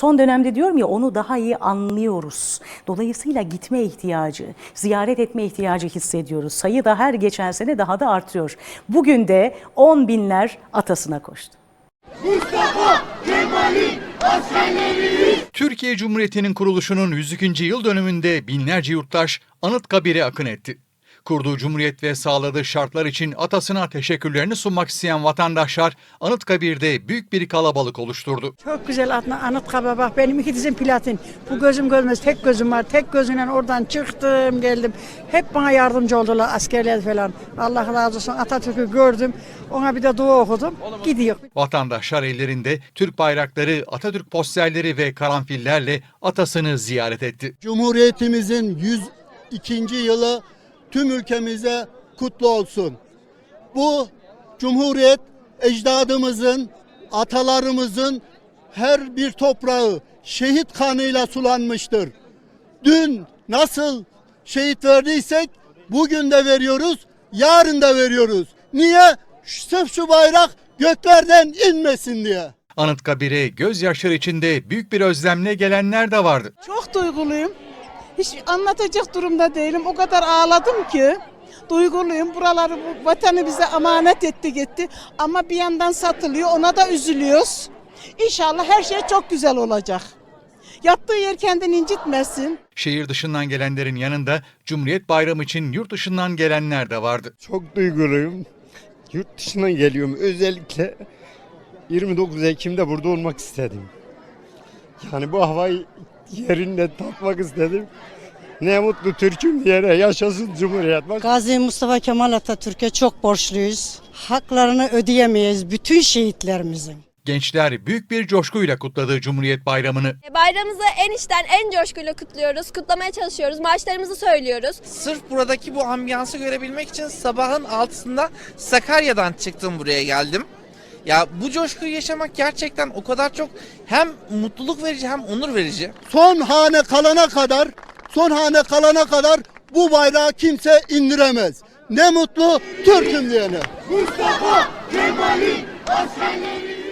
Son dönemde diyorum ya onu daha iyi anlıyoruz. Dolayısıyla gitme ihtiyacı, ziyaret etme ihtiyacı hissediyoruz. Sayı da her geçen sene daha da artıyor. Bugün de on binler atasına koştu. Türkiye Cumhuriyeti'nin kuruluşunun 102. yıl dönümünde binlerce yurttaş Anıtkabir'e akın etti. Kurduğu cumhuriyet ve sağladığı şartlar için atasına teşekkürlerini sunmak isteyen vatandaşlar Anıtkabir'de büyük bir kalabalık oluşturdu. Çok güzel atma Anıtkabir bak benim iki dizim platin. Bu gözüm görmez tek gözüm var. Tek gözümle oradan çıktım geldim. Hep bana yardımcı oldular askerler falan. Allah razı olsun Atatürk'ü gördüm. Ona bir de dua okudum. Gidiyor. Vatandaşlar ellerinde Türk bayrakları, Atatürk posterleri ve karanfillerle atasını ziyaret etti. Cumhuriyetimizin 102. yılı tüm ülkemize kutlu olsun. Bu cumhuriyet ecdadımızın, atalarımızın her bir toprağı şehit kanıyla sulanmıştır. Dün nasıl şehit verdiysek bugün de veriyoruz, yarın da veriyoruz. Niye? Sırf şu bayrak göklerden inmesin diye. Anıtkabir'e gözyaşları içinde büyük bir özlemle gelenler de vardı. Çok duyguluyum. Hiç anlatacak durumda değilim. O kadar ağladım ki. Duyguluyum. Buraları bu vatanı bize emanet etti gitti. Ama bir yandan satılıyor. Ona da üzülüyoruz. İnşallah her şey çok güzel olacak. Yattığı yer kendini incitmesin. Şehir dışından gelenlerin yanında Cumhuriyet Bayramı için yurt dışından gelenler de vardı. Çok duyguluyum. Yurt dışından geliyorum. Özellikle 29 Ekim'de burada olmak istedim. Yani bu havayı yerinde tatmak istedim. Ne mutlu Türk'üm diyene yaşasın Cumhuriyet. Bak Gazi Mustafa Kemal Atatürk'e çok borçluyuz. Haklarını ödeyemeyiz bütün şehitlerimizin. Gençler büyük bir coşkuyla kutladı Cumhuriyet Bayramı'nı. Bayramımızı en içten en coşkuyla kutluyoruz. Kutlamaya çalışıyoruz. Marşlarımızı söylüyoruz. Sırf buradaki bu ambiyansı görebilmek için sabahın altısında Sakarya'dan çıktım buraya geldim. Ya bu coşkuyu yaşamak gerçekten o kadar çok hem mutluluk verici hem onur verici. Son hane kalana kadar, son hane kalana kadar bu bayrağı kimse indiremez. Ne mutlu Türk'üm diyene. Mustafa Kemal'in askerleri